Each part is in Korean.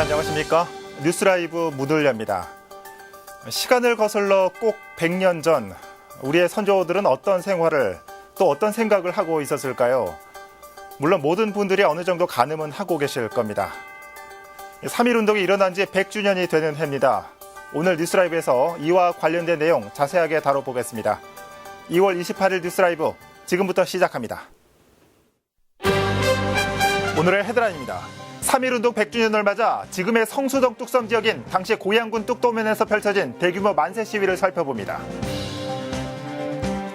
안녕하십니까? 뉴스라이브 문을엽니다. 시간을 거슬러 꼭 100년 전 우리의 선조들은 어떤 생활을 또 어떤 생각을 하고 있었을까요? 물론 모든 분들이 어느 정도 가늠은 하고 계실 겁니다. 3.1 운동이 일어난 지 100주년이 되는 해입니다. 오늘 뉴스라이브에서 이와 관련된 내용 자세하게 다뤄보겠습니다. 2월 28일 뉴스라이브 지금부터 시작합니다. 오늘의 헤드라인입니다. 3.1운동 100주년을 맞아 지금의 성수동 뚝섬 지역인 당시 고양군 뚝도면에서 펼쳐진 대규모 만세 시위를 살펴봅니다.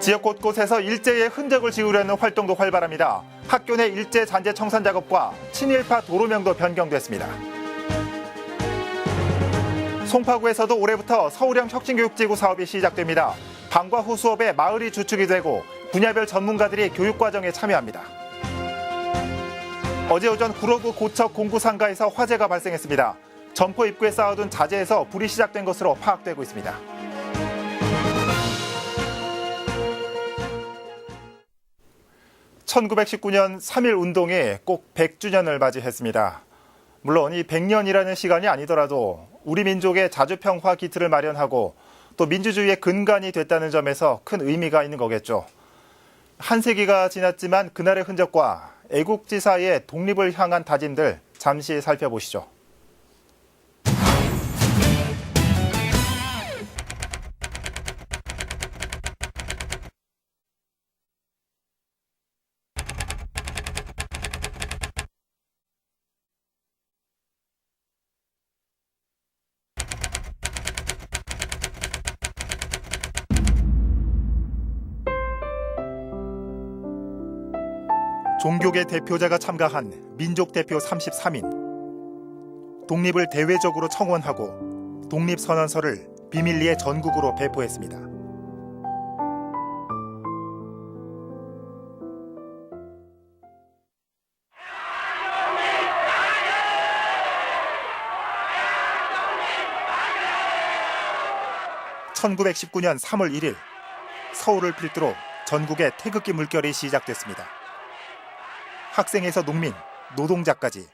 지역 곳곳에서 일제의 흔적을 지우려는 활동도 활발합니다. 학교 내 일제 잔재 청산 작업과 친일파 도로명도 변경됐습니다. 송파구에서도 올해부터 서울형 혁신교육지구 사업이 시작됩니다. 방과 후 수업에 마을이 주축이 되고 분야별 전문가들이 교육 과정에 참여합니다. 어제 오전 구로구 고척 공구 상가에서 화재가 발생했습니다. 점포 입구에 쌓아둔 자재에서 불이 시작된 것으로 파악되고 있습니다. (1919년 3.1 운동이 꼭 100주년을 맞이했습니다. 물론 이 100년이라는 시간이 아니더라도 우리 민족의 자주평화 기틀을 마련하고 또 민주주의의 근간이 됐다는 점에서 큰 의미가 있는 거겠죠. 한 세기가 지났지만 그날의 흔적과 애국지사의 독립을 향한 다짐들 잠시 살펴보시죠. 종교계 대표자가 참가한 민족 대표 33인 독립을 대외적으로 청원하고 독립 선언서를 비밀리에 전국으로 배포했습니다. (1919년 3월 1일) 서울을 필두로 전국에 태극기 물결이 시작됐습니다. 학생에서 농민, 노동자까지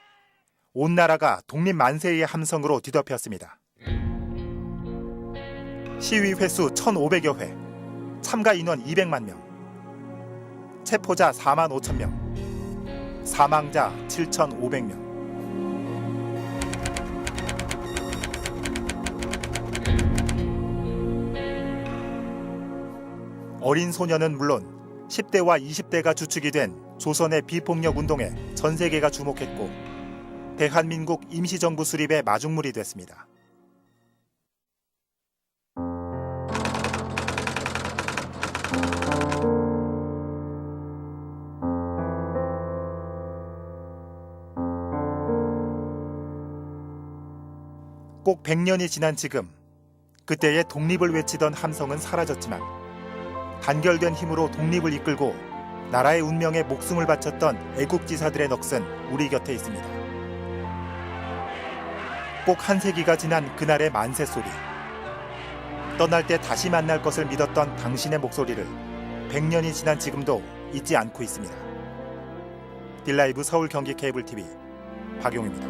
온 나라가 독립 만세의 함성으로 뒤덮였습니다. 시위 횟수 1,500여 회, 참가 인원 200만 명, 체포자 4만 5천 명, 사망자 7,500명. 어린 소년은 물론 10대와 20대가 주축이 된 조선의 비폭력 운동에 전 세계가 주목했고 대한민국 임시정부 수립의 마중물이 됐습니다. 꼭 100년이 지난 지금 그때의 독립을 외치던 함성은 사라졌지만 단결된 힘으로 독립을 이끌고 나라의 운명에 목숨을 바쳤던 애국지사들의 넋은 우리 곁에 있습니다. 꼭 한 세기가 지난 그날의 만세 소리. 떠날 때 다시 만날 것을 믿었던 당신의 목소리를 100년이 지난 지금도 잊지 않고 있습니다. 딜라이브 서울 경기 케이블 TV 박용입니다.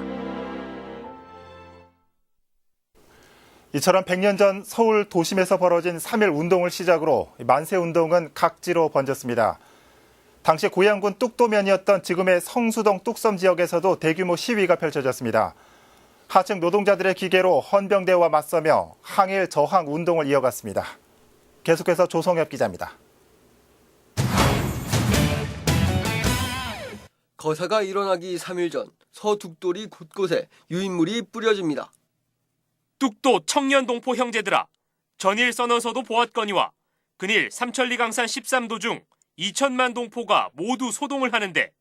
이처럼 100년 전 서울 도심에서 벌어진 3.1 운동을 시작으로 만세 운동은 각지로 번졌습니다. 당시 고양군 뚝도면이었던 지금의 성수동 뚝섬 지역에서도 대규모 시위가 펼쳐졌습니다. 하층 노동자들의 기계로 헌병대와 맞서며 항일 저항 운동을 이어갔습니다. 계속해서 조성엽 기자입니다. 거사가 일어나기 3일 전 서둑돌이 곳곳에 유인물이 뿌려집니다. 뚝도 청년 동포 형제들아 전일 선언서도 보았거니와 근일 삼천리 강산 13도 중 2천만 동포가 모두 소동을 하는데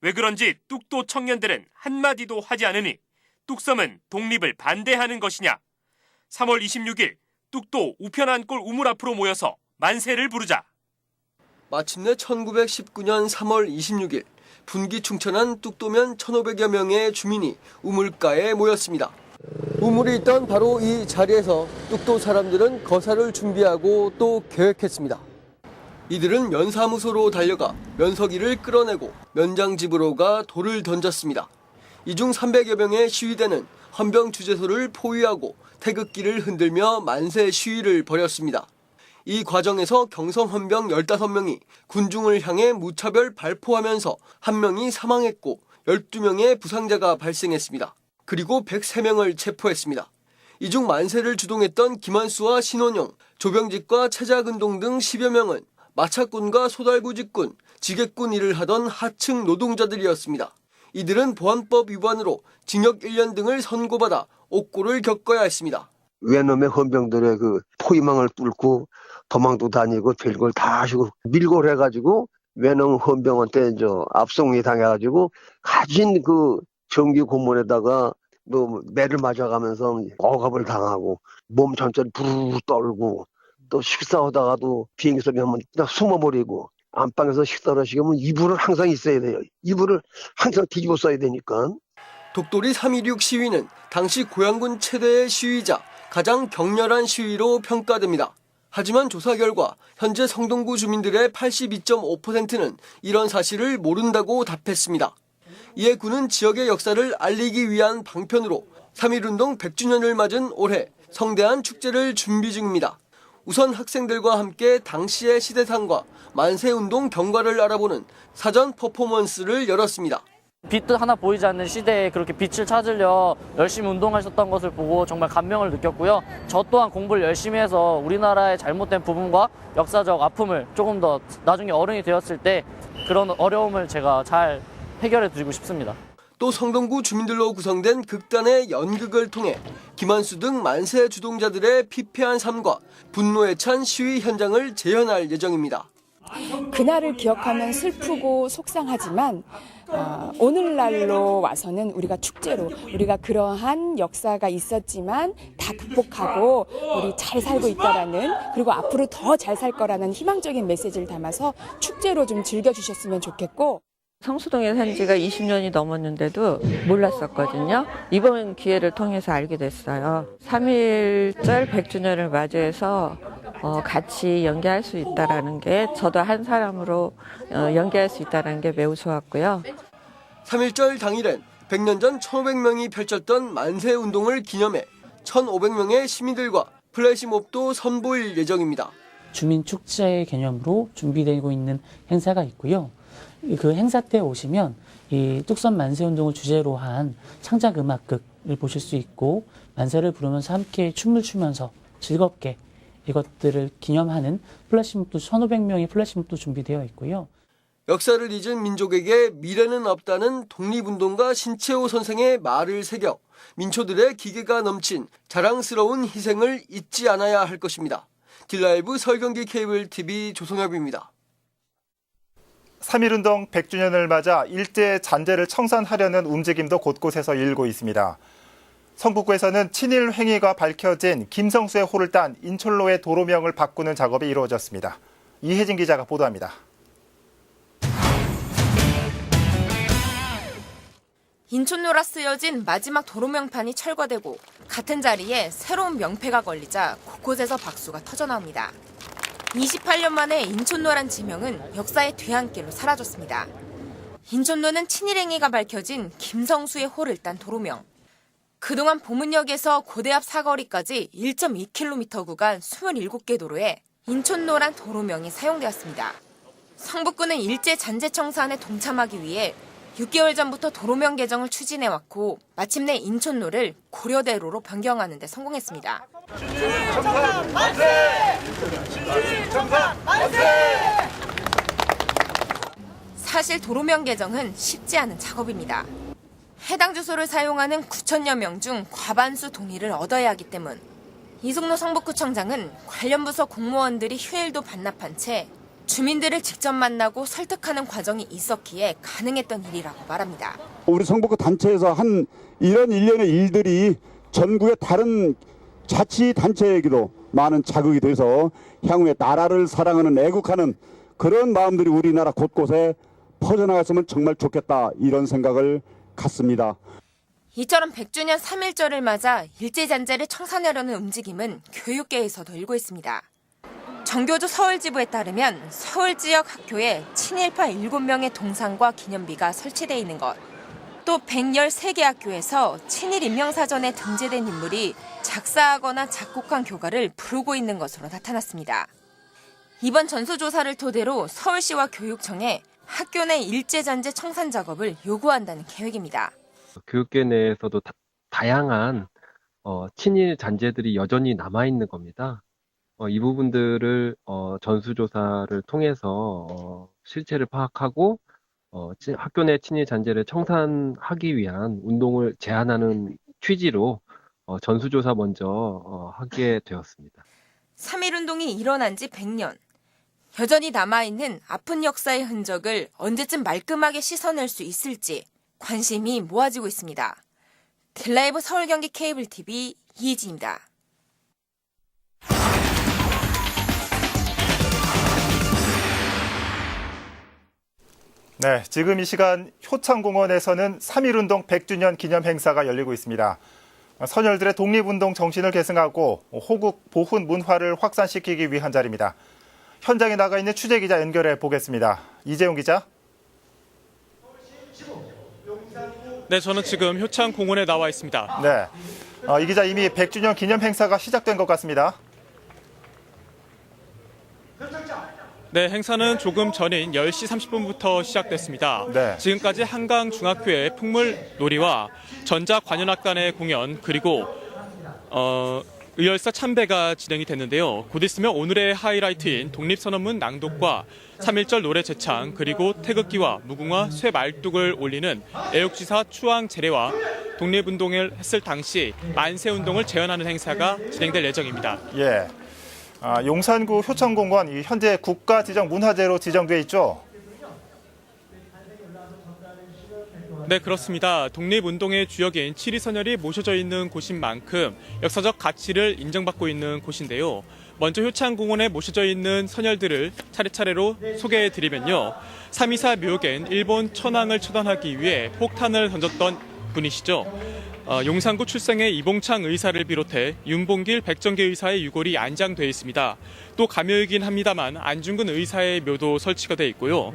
왜 그런지 뚝도 청년들은 한마디도 하지 않으니 뚝섬은 독립을 반대하는 것이냐 3월 26일 뚝도 우편한골 우물 앞으로 모여서 만세를 부르자 마침내 1919년 3월 26일 분기 충천한 뚝도면 1,500여 명의 주민이 우물가에 모였습니다. 우물이 있던 바로 이 자리에서 뚝도 사람들은 거사를 준비하고 또 계획했습니다. 이들은 면사무소로 달려가 면서기를 끌어내고 면장집으로 가 돌을 던졌습니다. 이중 300여 명의 시위대는 헌병 주재소를 포위하고 태극기를 흔들며 만세 시위를 벌였습니다. 이 과정에서 경성 헌병 15명이 군중을 향해 무차별 발포하면서 한 명이 사망했고 12명의 부상자가 발생했습니다. 그리고 103명을 체포했습니다. 이 중 만세를 주동했던 김한수와 신원영, 조병직과 최자근동 등 10여 명은 마차꾼과 소달구 직군, 지게꾼 일을 하던 하층 노동자들이었습니다. 이들은 보안법 위반으로 징역 1년 등을 선고받아 옥고를 겪어야 했습니다. 외놈의 헌병들의 그 포위망을 뚫고 도망도 다니고 별걸 다 하시고 밀고를 해가지고 외놈 헌병한테 저 압송이 당해가지고 가진 그 정규 고문에다가 뭐 매를 맞아가면서 억압을 당하고 몸 전체를 부르르 떨고 또 식사하다가도 비행기 소리 하면 그냥 숨어버리고 안방에서 식사를 하시면 이불은 항상 있어야 돼요. 이불을 항상 뒤집어 써야 되니까. 독도리 3.16 시위는 당시 고양군 최대의 시위자 가장 격렬한 시위로 평가됩니다. 하지만 조사 결과 현재 성동구 주민들의 82.5%는 이런 사실을 모른다고 답했습니다. 이에 군은 지역의 역사를 알리기 위한 방편으로 3.1운동 100주년을 맞은 올해 성대한 축제를 준비 중입니다. 우선 학생들과 함께 당시의 시대상과 만세운동 경과를 알아보는 사전 퍼포먼스를 열었습니다. 빛도 하나 보이지 않는 시대에 그렇게 빛을 찾으려 열심히 운동하셨던 것을 보고 정말 감명을 느꼈고요. 저 또한 공부를 열심히 해서 우리나라의 잘못된 부분과 역사적 아픔을 조금 더 나중에 어른이 되었을 때 그런 어려움을 제가 잘 해결해 드리고 싶습니다. 또 성동구 주민들로 구성된 극단의 연극을 통해 김한수 등 만세 주동자들의 피폐한 삶과 분노에 찬 시위 현장을 재현할 예정입니다. 그날을 기억하면 슬프고 속상하지만 어, 오늘날로 와서는 우리가 축제로 우리가 그러한 역사가 있었지만 다 극복하고 우리 잘 살고 있다라는 그리고 앞으로 더 잘 살 거라는 희망적인 메시지를 담아서 축제로 좀 즐겨주셨으면 좋겠고 성수동에 산 지가 20년이 넘었는데도 몰랐었거든요. 이번 기회를 통해서 알게 됐어요. 3.1절 100주년을 맞이해서 어, 같이 연기할 수 있다라는 게 저도 한 사람으로 어, 연기할 수 있다는 게 매우 좋았고요. 3.1절 당일엔 100년 전 1,500명이 펼쳤던 만세 운동을 기념해 1,500명의 시민들과 플래시몹도 선보일 예정입니다. 주민 축제 개념으로 준비되고 있는 행사가 있고요. 그 행사 때 오시면 이 뚝섬 만세 운동을 주제로 한 창작 음악극을 보실 수 있고 만세를 부르면서 함께 춤을 추면서 즐겁게 이것들을 기념하는 플래시몹도 1,500명의 플래시몹도 준비되어 있고요. 역사를 잊은 민족에게 미래는 없다는 독립운동가 신채호 선생의 말을 새겨 민초들의 기계가 넘친 자랑스러운 희생을 잊지 않아야 할 것입니다. 딜라이브 설경기 케이블 TV 조성엽입니다. 3.1운동 100주년을 맞아 일제 잔재를 청산하려는 움직임도 곳곳에서 일고 있습니다. 성북구에서는 친일 행위가 밝혀진 김성수의 호를 딴 인철로의 도로명을 바꾸는 작업이 이루어졌습니다. 이혜진 기자가 보도합니다. 인천로라 쓰여진 마지막 도로명판이 철거되고 같은 자리에 새로운 명패가 걸리자 곳곳에서 박수가 터져나옵니다. 28년 만에 인천로란 지명은 역사의 뒤안길로 사라졌습니다. 인천로는 친일행위가 밝혀진 김성수의 호를 딴 도로명. 그동안 보문역에서 고대 앞 사거리까지 1.2km 구간 27개 도로에 인천로란 도로명이 사용되었습니다. 성북구는 일제 잔재 청산에 동참하기 위해 6개월 전부터 도로명 개정을 추진해왔고 마침내 인천로를 고려대로로 변경하는 데 성공했습니다. 사실 도로명 개정은 쉽지 않은 작업입니다. 해당 주소를 사용하는 9천여 명 중 과반수 동의를 얻어야 하기 때문 이승로 성북구청장은 관련 부서 공무원들이 휴일도 반납한 채 주민들을 직접 만나고 설득하는 과정이 있었기에 가능했던 일이라고 말합니다. 우리 성북구 단체에서 한 이런 일련의 일들이 전국의 다른 자치단체에게도 많은 자극이 돼서 향후에 나라를 사랑하는 애국하는 그런 마음들이 우리나라 곳곳에 퍼져나갔으면 정말 좋겠다 이런 생각을 갖습니다. 이처럼 100주년 3.1절을 맞아 일제잔재를 청산하려는 움직임은 교육계에서도 일고 있습니다. 정교조 서울지부에 따르면 서울 지역 학교에 친일파 7명의 동상과 기념비가 설치되어 있는 것, 또 113개 학교에서 친일 임명사전에 등재된 인물이 작사하거나 작곡한 교가를 부르고 있는 것으로 나타났습니다. 이번 전수조사를 토대로 서울시와 교육청에 학교 내 일제잔재 청산 작업을 요구한다는 계획입니다. 교육계 내에서도 다, 양한 친일 잔재들이 여전히 남아 있는 겁니다. 어, 이 부분들을 어, 전수조사를 통해서 어, 실체를 파악하고 어, 치- 학교 내 친일 잔재를 청산하기 위한 운동을 제안하는 취지로 어, 전수조사 먼저 어, 하게 되었습니다. 3.1 운동이 일어난 지 100년. 여전히 남아있는 아픈 역사의 흔적을 언제쯤 말끔하게 씻어낼 수 있을지 관심이 모아지고 있습니다. 딜라이브 서울경기 케이블 TV 이혜진입니다. 네, 지금 이 시간 효창공원에서는 3.1운동 100주년 기념 행사가 열리고 있습니다. 선열들의 독립운동 정신을 계승하고 호국 보훈 문화를 확산시키기 위한 자리입니다. 현장에 나가 있는 취재 기자 연결해 보겠습니다. 이재용 기자. 네, 저는 지금 효창 공원에 나와 있습니다. 네, 어, 이 기자 이미 100주년 기념 행사가 시작된 것 같습니다. 네, 행사는 조금 전인 10시 30분부터 시작됐습니다. 네. 지금까지 한강 중학교의 풍물 놀이와 전자 관현악단의 공연 그리고 어, 의열사 참배가 진행이 됐는데요. 곧 있으면 오늘의 하이라이트인 독립선언문 낭독과 3.1절 노래 제창 그리고 태극기와 무궁화 쇠 말뚝을 올리는 애국지사 추앙 제례와 독립운동을 했을 당시 만세운동을 재현하는 행사가 진행될 예정입니다. 예. 아, 용산구 효창공원 이 현재 국가 지정 문화재로 지정돼 있죠. 네, 그렇습니다. 독립운동의 주역인 칠이선열이 모셔져 있는 곳인 만큼 역사적 가치를 인정받고 있는 곳인데요. 먼저 효창공원에 모셔져 있는 선열들을 차례차례로 소개해 드리면요. 324 묘역엔 일본 천황을 처단하기 위해 폭탄을 던졌던 분이시죠. 어, 용산구 출생의 이봉창 의사를 비롯해 윤봉길, 백정계 의사의 유골이 안장돼 있습니다. 또 가묘이긴 합니다만 안중근 의사의 묘도 설치가 돼 있고요.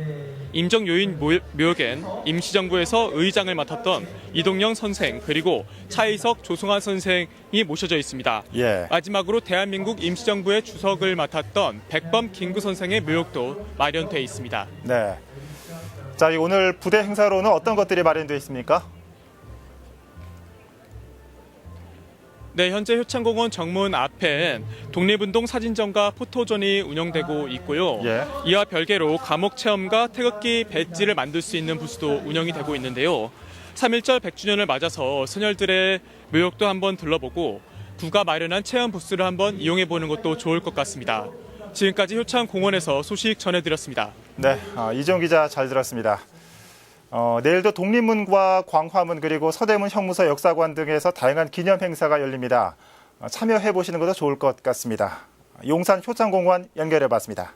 임정요인 모- 묘역엔 임시정부에서 의장을 맡았던 이동영 선생 그리고 차이석 조승환 선생이 모셔져 있습니다. 예. 마지막으로 대한민국 임시정부의 주석을 맡았던 백범 김구 선생의 묘역도 마련돼 있습니다. 네. 자, 이 오늘 부대 행사로는 어떤 것들이 마련되어 있습니까? 네, 현재 효창공원 정문 앞엔 독립운동 사진전과 포토존이 운영되고 있고요. 예. 이와 별개로 감옥 체험과 태극기 배지를 만들 수 있는 부스도 운영이 되고 있는데요. 3.1절 100주년을 맞아서 선열들의 묘역도 한번 둘러보고 구가 마련한 체험 부스를 한번 이용해 보는 것도 좋을 것 같습니다. 지금까지 효창공원에서 소식 전해드렸습니다. 네, 아, 이정 기자 잘 들었습니다. 어, 내일도 독립문과 광화문 그리고 서대문 형무소 역사관 등에서 다양한 기념 행사가 열립니다. 어, 참여해 보시는 것도 좋을 것 같습니다. 용산 효창공원 연결해 봤습니다.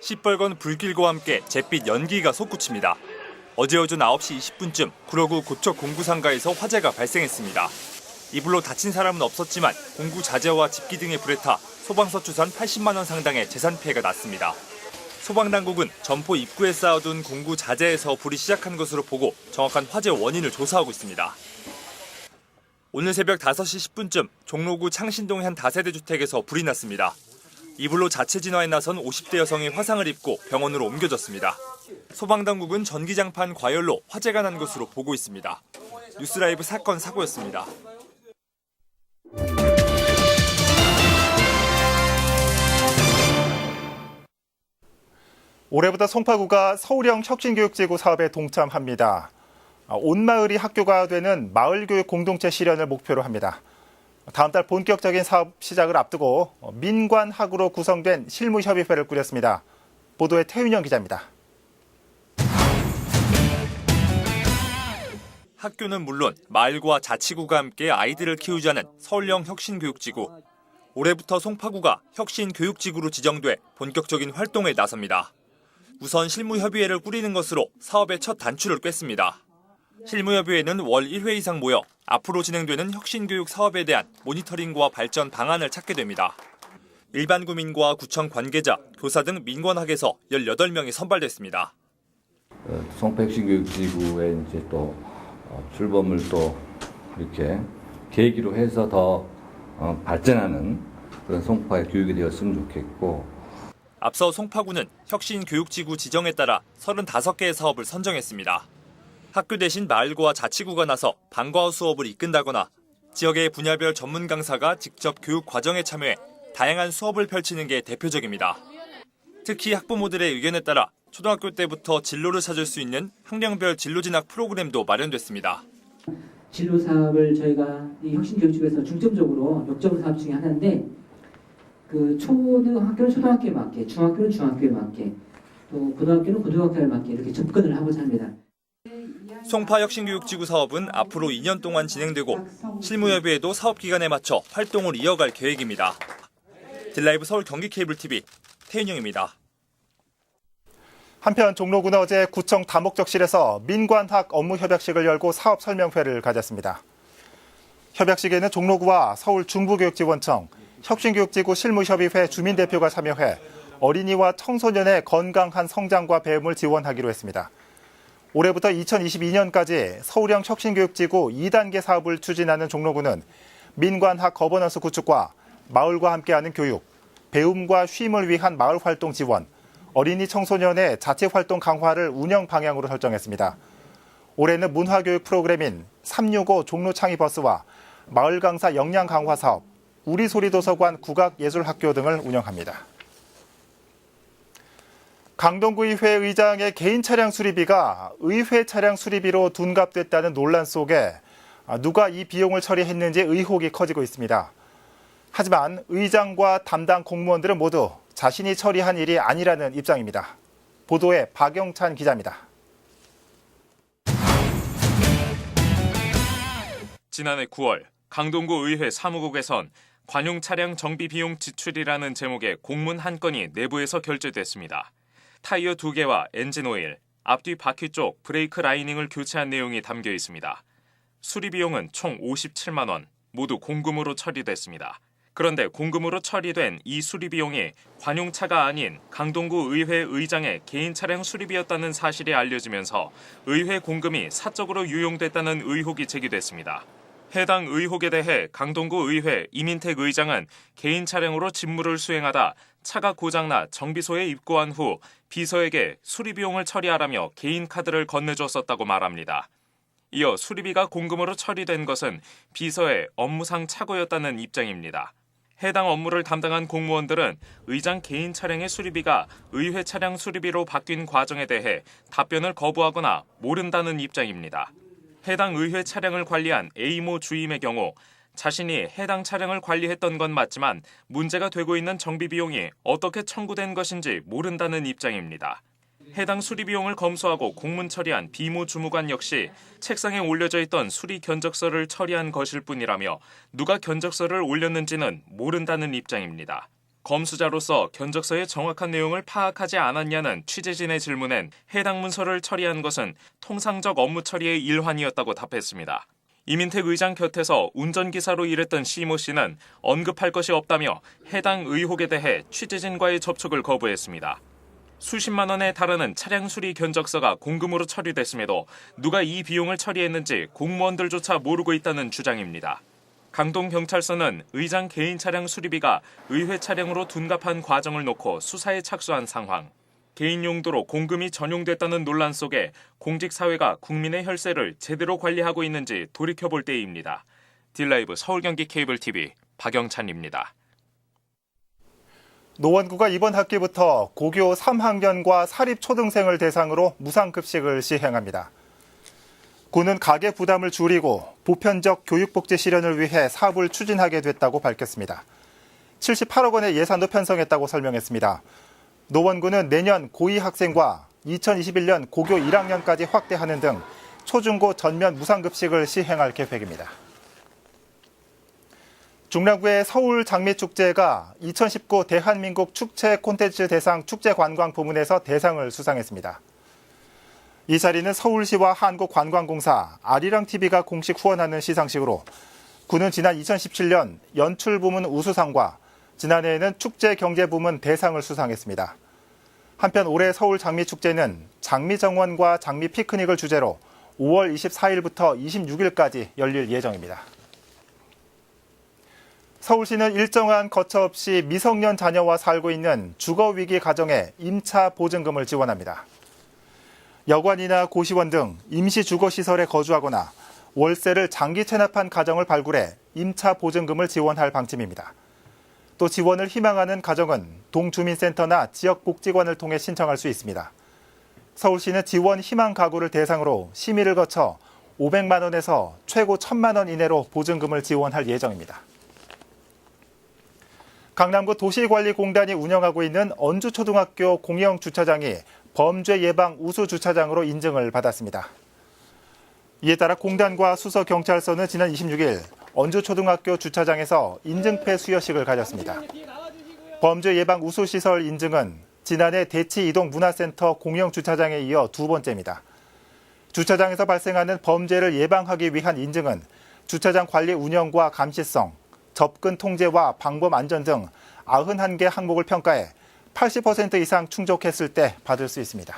시뻘건 불길과 함께 잿빛 연기가 솟구칩니다. 어제 오전 9시 20분쯤 구로구 고척 공구상가에서 화재가 발생했습니다. 이불로 다친 사람은 없었지만 공구 자재와 집기 등의 불에 타 소방서 추산 80만 원 상당의 재산 피해가 났습니다. 소방당국은 점포 입구에 쌓아둔 공구 자재에서 불이 시작한 것으로 보고 정확한 화재 원인을 조사하고 있습니다. 오늘 새벽 5시 10분쯤 종로구 창신동의 한 다세대 주택에서 불이 났습니다. 이불로 자체 진화에 나선 50대 여성이 화상을 입고 병원으로 옮겨졌습니다. 소방당국은 전기장판 과열로 화재가 난 것으로 보고 있습니다. 뉴스라이브 사건 사고였습니다. 올해부터 송파구가 서울형 혁신교육지구 사업에 동참합니다. 아, 온 마을이 학교가 되는 마을교육 공동체 실현을 목표로 합니다. 다음 달 본격적인 사업 시작을 앞두고 민관학으로 구성된 실무협의회를 꾸렸습니다. 보도에 태윤영 기자입니다. 학교는 물론 마을과 자치구가 함께 아이들을 키우자는 서울형 혁신교육지구. 올해부터 송파구가 혁신교육지구로 지정돼 본격적인 활동에 나섭니다. 우선 실무협의회를 꾸리는 것으로 사업의 첫 단추를 꿰습니다. 실무협의회는 월 1회 이상 모여 앞으로 진행되는 혁신교육 사업에 대한 모니터링과 발전 방안을 찾게 됩니다. 일반 구민과 구청 관계자, 교사 등 민관학에서 18명이 선발됐습니다. 어, 송백신교육지구에 이제 또 어, 출범을 또 이렇게 계기로 해서 더 어, 발전하는 그런 송파의 교육이 되었으면 좋겠고 앞서 송파구는 혁신교육지구 지정에 따라 35개의 사업을 선정했습니다. 학교 대신 마을과 자치구가 나서 방과후 수업을 이끈다거나 지역의 분야별 전문 강사가 직접 교육 과정에 참여해 다양한 수업을 펼치는 게 대표적입니다. 특히 학부모들의 의견에 따라 초등학교 때부터 진로를 찾을 수 있는 학년별 진로 진학 프로그램도 마련됐습니다. 진로 사업을 저희가 이 혁신교육집에서 중점적으로 역점 사업 중에 하나인데 그 초등학교는 초등학교에 맞게, 중학교는 중학교에 맞게, 또 고등학교는 고등학교에 맞게 이렇게 접근을 하고자 합니다. 송파 혁신교육지구 사업은 앞으로 2년 동안 진행되고 실무협의회도 사업 기간에 맞춰 활동을 이어갈 계획입니다. 딜라이브 서울 경기 케이블 TV 태윤영입니다. 한편 종로구는 어제 구청 다목적실에서 민관학 업무 협약식을 열고 사업 설명회를 가졌습니다. 협약식에는 종로구와 서울 중부교육지원청, 혁신교육지구 실무협의회 주민대표가 참여해 어린이와 청소년의 건강한 성장과 배움을 지원하기로 했습니다. 올해부터 2022년까지 서울형 혁신교육지구 2단계 사업을 추진하는 종로구는 민관학 거버넌스 구축과 마을과 함께하는 교육, 배움과 쉼을 위한 마을 활동 지원, 어린이 청소년의 자체 활동 강화를 운영 방향으로 설정했습니다. 올해는 문화교육 프로그램인 365 종로 창의 버스와 마을 강사 역량 강화 사업, 우리 소리 도서관 국악예술학교 등을 운영합니다. 강동구의회 의장의 개인 차량 수리비가 의회 차량 수리비로 둔갑됐다는 논란 속에 누가 이 비용을 처리했는지 의혹이 커지고 있습니다. 하지만 의장과 담당 공무원들은 모두 자신이 처리한 일이 아니라는 입장입니다. 보도에 박영찬 기자입니다. 지난해 9월 강동구 의회 사무국에선 관용 차량 정비 비용 지출이라는 제목의 공문 한 건이 내부에서 결제됐습니다. 타이어 두 개와 엔진 오일, 앞뒤 바퀴 쪽 브레이크 라이닝을 교체한 내용이 담겨 있습니다. 수리 비용은 총 57만 원, 모두 공금으로 처리됐습니다. 그런데 공금으로 처리된 이 수리 비용이 관용차가 아닌 강동구 의회 의장의 개인 차량 수리비였다는 사실이 알려지면서 의회 공금이 사적으로 유용됐다는 의혹이 제기됐습니다. 해당 의혹에 대해 강동구 의회 이민택 의장은 개인 차량으로 직무를 수행하다 차가 고장나 정비소에 입고한 후 비서에게 수리 비용을 처리하라며 개인 카드를 건네줬었다고 말합니다. 이어 수리비가 공금으로 처리된 것은 비서의 업무상 착오였다는 입장입니다. 해당 업무를 담당한 공무원들은 의장 개인 차량의 수리비가 의회 차량 수리비로 바뀐 과정에 대해 답변을 거부하거나 모른다는 입장입니다. 해당 의회 차량을 관리한 A모 주임의 경우 자신이 해당 차량을 관리했던 건 맞지만 문제가 되고 있는 정비 비용이 어떻게 청구된 것인지 모른다는 입장입니다. 해당 수리 비용을 검수하고 공문 처리한 비모 주무관 역시 책상에 올려져 있던 수리 견적서를 처리한 것일 뿐이라며 누가 견적서를 올렸는지는 모른다는 입장입니다. 검수자로서 견적서의 정확한 내용을 파악하지 않았냐는 취재진의 질문엔 해당 문서를 처리한 것은 통상적 업무 처리의 일환이었다고 답했습니다. 이민택 의장 곁에서 운전기사로 일했던 시모 씨는 언급할 것이 없다며 해당 의혹에 대해 취재진과의 접촉을 거부했습니다. 수십만 원에 달하는 차량 수리 견적서가 공금으로 처리됐음에도 누가 이 비용을 처리했는지 공무원들조차 모르고 있다는 주장입니다. 강동 경찰서는 의장 개인 차량 수리비가 의회 차량으로 둔갑한 과정을 놓고 수사에 착수한 상황. 개인 용도로 공금이 전용됐다는 논란 속에 공직사회가 국민의 혈세를 제대로 관리하고 있는지 돌이켜볼 때입니다. 딜라이브 서울경기 케이블 TV 박영찬입니다. 노원구가 이번 학기부터 고교 3학년과 사립초등생을 대상으로 무상급식을 시행합니다. 구는 가계 부담을 줄이고 보편적 교육복지 실현을 위해 사업을 추진하게 됐다고 밝혔습니다. 78억 원의 예산도 편성했다고 설명했습니다. 노원구는 내년 고2 학생과 2021년 고교 1학년까지 확대하는 등 초중고 전면 무상급식을 시행할 계획입니다. 중랑구의 서울 장미축제가 2019 대한민국 축제 콘텐츠 대상 축제관광 부문에서 대상을 수상했습니다. 이 자리는 서울시와 한국관광공사, 아리랑TV가 공식 후원하는 시상식으로 구는 지난 2017년 연출 부문 우수상과 지난해에는 축제 경제 부문 대상을 수상했습니다. 한편 올해 서울 장미축제는 장미 정원과 장미 피크닉을 주제로 5월 24일부터 26일까지 열릴 예정입니다. 서울시는 일정한 거처 없이 미성년 자녀와 살고 있는 주거위기 가정에 임차 보증금을 지원합니다. 여관이나 고시원 등 임시 주거시설에 거주하거나 월세를 장기 체납한 가정을 발굴해 임차 보증금을 지원할 방침입니다. 또 지원을 희망하는 가정은 동주민센터나 지역복지관을 통해 신청할 수 있습니다. 서울시는 지원 희망 가구를 대상으로 심의를 거쳐 500만 원에서 최고 1000만 원 이내로 보증금을 지원할 예정입니다. 강남구 도시관리공단이 운영하고 있는 언주초등학교 공영 주차장이 범죄 예방 우수 주차장으로 인증을 받았습니다. 이에 따라 공단과 수서경찰서는 지난 26일 언주초등학교 주차장에서 인증패 수여식을 가졌습니다. 범죄 예방 우수 시설 인증은 지난해 대치 이동 문화센터 공영 주차장에 이어 두 번째입니다. 주차장에서 발생하는 범죄를 예방하기 위한 인증은 주차장 관리 운영과 감시성, 접근 통제와 방범 안전 등 91개 항목을 평가해 80% 이상 충족했을 때 받을 수 있습니다.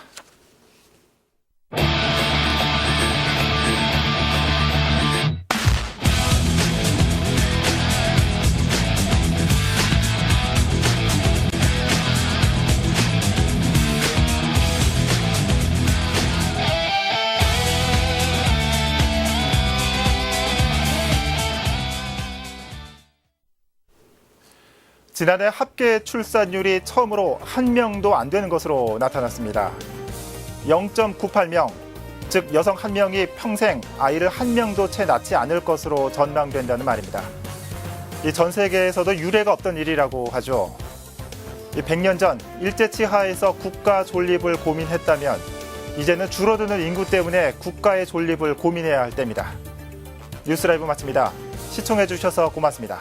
지난해 합계 출산율이 처음으로 한 명도 안 되는 것으로 나타났습니다. 0.98명, 즉 여성 한 명이 평생 아이를 한 명도 채 낳지 않을 것으로 전망된다는 말입니다. 이 전 세계에서도 유례가 없던 일이라고 하죠. 이 100년 전 일제치 하에서 국가 존립을 고민했다면 이제는 줄어드는 인구 때문에 국가의 존립을 고민해야 할 때입니다. 뉴스라이브 마칩니다. 시청해 주셔서 고맙습니다.